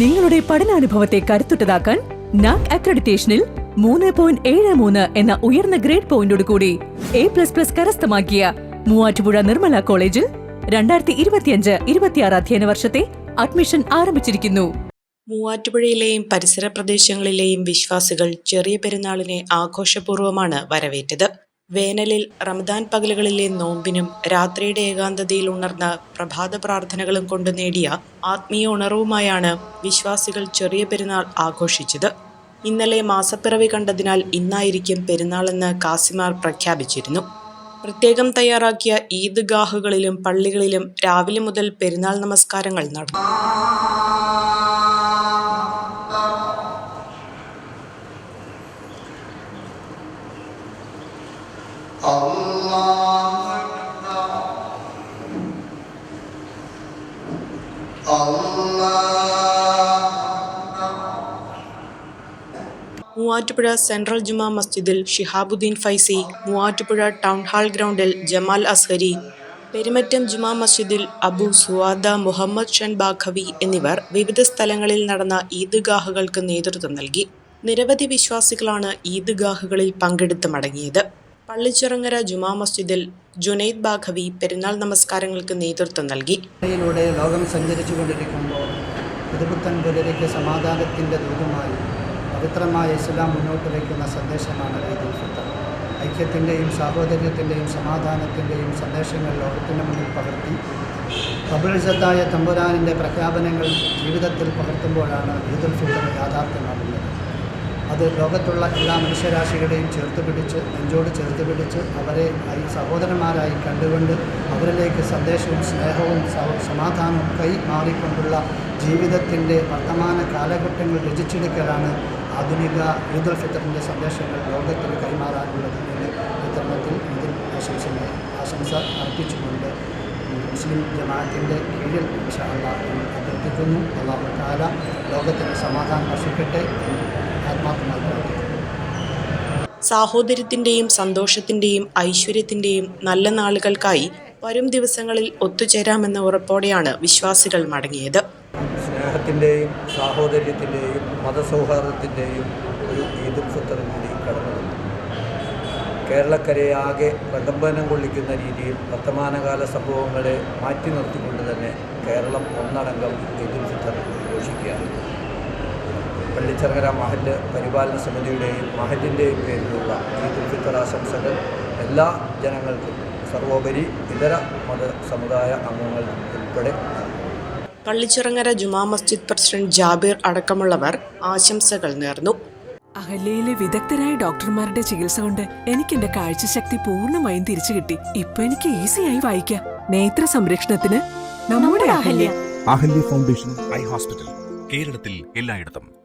നിങ്ങളുടെ പഠനാനുഭവത്തെ കരുത്തുറ്റതാക്കാൻ നാക് അക്രഡിറ്റേഷനിൽ മൂന്ന് പോയിന്റ് ഏഴ് മൂന്ന് എന്ന ഉയർന്ന ഗ്രേഡ് പോയിന്റോട് കൂടി എ പ്ലസ് പ്ലസ് കരസ്ഥമാക്കിയ മൂവാറ്റുപുഴ നിർമ്മല കോളേജിൽ രണ്ടായിരത്തി ഇരുപത്തിയഞ്ച് ഇരുപത്തിയാറ് അധ്യയന വർഷത്തെ അഡ്മിഷൻ ആരംഭിച്ചിരിക്കുന്നു. മൂവാറ്റുപുഴയിലെയും പരിസര പ്രദേശങ്ങളിലെയും വിശ്വാസികൾ ചെറിയ പെരുന്നാളിനെ ആഘോഷപൂർവമാണ് വരവേറ്റത്. വേനലിൽ റമദാൻ പകലുകളിലെ നോമ്പിനും രാത്രിയുടെ ഏകാന്തതയിൽ ഉണർന്ന പ്രഭാത പ്രാർത്ഥനകളും കൊണ്ട് നേടിയ ആത്മീയ ഉണർവുമായാണ് വിശ്വാസികൾ ചെറിയ പെരുന്നാൾ ആഘോഷിച്ചത്. ഇന്നലെ മാസപ്പിറവി കണ്ടതിനാൽ ഇന്നായിരിക്കും പെരുന്നാളെന്ന് കാസിമാർ പ്രഖ്യാപിച്ചിരുന്നു. പ്രത്യേകം തയ്യാറാക്കിയ ഈദ്ഗാഹുകളിലും പള്ളികളിലും രാവിലെ മുതൽ പെരുന്നാൾ നമസ്കാരങ്ങൾ നടന്നു. മൂവാറ്റുപുഴ സെൻട്രൽ ജുമാ മസ്ജിദിൽ ഷിഹാബുദ്ദീൻ ഫൈസി മൂവാറ്റുപുഴ ടൗൺ ഹാൾ ഗ്രൗണ്ടിൽ ജമാൽ അസ്ഹരി പെരുമറ്റം ജുമാ മസ്ജിദിൽ അബു സുവാദ മുഹമ്മദ് ഷൻ ബാഖവി എന്നിവർ വിവിധ സ്ഥലങ്ങളിൽ നടന്ന ഈദ്ഗാഹുകൾക്ക് നേതൃത്വം നൽകി. നിരവധി വിശ്വാസികളാണ് ഈദ്ഗാഹുകളിൽ പങ്കെടുത്ത് മടങ്ങിയത്. പള്ളിച്ചിറങ്ങര ജുമാ മസ്ജിദിൽ ജുനൈദ് ബാഖവി പെരുന്നാൾ നമസ്കാരങ്ങൾക്ക് നേതൃത്വം നൽകി. യിലൂടെ ലോകം സഞ്ചരിച്ചു കൊണ്ടിരിക്കുമ്പോൾ പുതുപുത്തൻ പുലരിക്ക് സമാധാനത്തിന്റെ ദൂതമായി പവിത്രമായ ഇസ്ലാം മുന്നോട്ട് വയ്ക്കുന്ന സന്ദേശമാണ് ഈദുൽ ഫിത്തർ ഐക്യത്തിന്റെയും സാഹോദര്യത്തിന്റെയും സമാധാനത്തിന്റെയും സന്ദേശങ്ങൾ ലോകത്തിന്റെ മുന്നിൽ പകർത്തി കബുൽസത്തായ തമ്പുരാനിന്റെ പ്രഖ്യാപനങ്ങൾ ജീവിതത്തിൽ പകർത്തുമ്പോഴാണ് ഈദുൽ ഫിത്തർ യാഥാർത്ഥ്യമാകുന്നത്. അത് ലോകത്തുള്ള എല്ലാ മനുഷ്യരാശികളെയും ചേർത്ത് പിടിച്ച് നെഞ്ചോട് ചേർത്ത് പിടിച്ച് അവരെ ഈ സഹോദരന്മാരായി കണ്ടുകൊണ്ട് അവരിലേക്ക് സന്ദേശവും സ്നേഹവും സമാധാനവും കൈമാറിക്കൊണ്ടുള്ള ജീവിതത്തിന്റെ വർത്തമാന കാലഘട്ടങ്ങൾ രചിച്ചെടുക്കലാണ് ആധുനിക ഈദുൽ ഫിത്തറിന്റെ സന്ദേശങ്ങൾ ലോകത്തിന് കൈമാറാനുള്ളത് എന്ന് ഫിത്തറിനത്തിൽ ഇതിൽ ആശംസ ആശംസ അർപ്പിച്ചുകൊണ്ട് മുസ്ലിം ജമാഅത്തിന്റെ കീഴിൽ അഭ്യർത്ഥിക്കുന്നു. അള്ളാഹു താല ലോകത്തിന് സമാധാനം വർഷിക്കട്ടെ സാഹോദര്യത്തിന്റെയും സന്തോഷത്തിന്റെയും ഐശ്വര്യത്തിന്റെയും നല്ല നാളുകൾക്കായി വരും ദിവസങ്ങളിൽ ഒത്തുചേരാമെന്ന ഉറപ്പോടെയാണ് വിശ്വാസികൾ മടങ്ങിയത്. സ്നേഹത്തിന്റെയും സാഹോദര്യത്തിന്റെയും മതസൗഹാർദ്ദത്തിന്റെയും ഒരു ഈദുൽ ഫിത്തർ കൂടി കടന്നു. കേരളക്കരയെ ആകെ പ്രകമ്പനം കൊള്ളിക്കുന്ന രീതിയിൽ വർത്തമാനകാല സംഭവങ്ങളെ മാറ്റി നിർത്തിക്കൊണ്ട് തന്നെ കേരളം ഒന്നടങ്കം ഈദുൽ ഫിത്തർ ആഘോഷിക്കുകയാണ് പള്ളിച്ചെറങ്ങര മഹല്ല് പരിപാലന സമിതിയുടെയും മഹലിന്റെയും പേരിലുള്ള ഈദുൽ ഫിത്തർ ആശംസകൾ എല്ലാ ജനങ്ങൾക്കും സർവോപരി ഇതര മത സമുദായ അംഗങ്ങൾ ഉൾപ്പെടെ പള്ളിച്ചിറങ്ങര ജുമാ മസ്ജിദ് പ്രസിഡന്റ് ജാബിർ അടക്കമുള്ളവർ ആശംസകൾ നേർന്നു. അഹല്യയിലെ വിദഗ്ധരായ ഡോക്ടർമാരുടെ ചികിത്സ കൊണ്ട് എനിക്ക് എന്റെ കാഴ്ചശക്തി പൂർണമായും തിരിച്ചു കിട്ടി. ഇപ്പൊ എനിക്ക് ഈസിയായി വായിക്കാം. നേത്ര സംരക്ഷണത്തിന് നമ്മുടെ Ahalya. Ahalya foundation eye hospital കേരളത്തിൽ എല്ലായിടത്തും.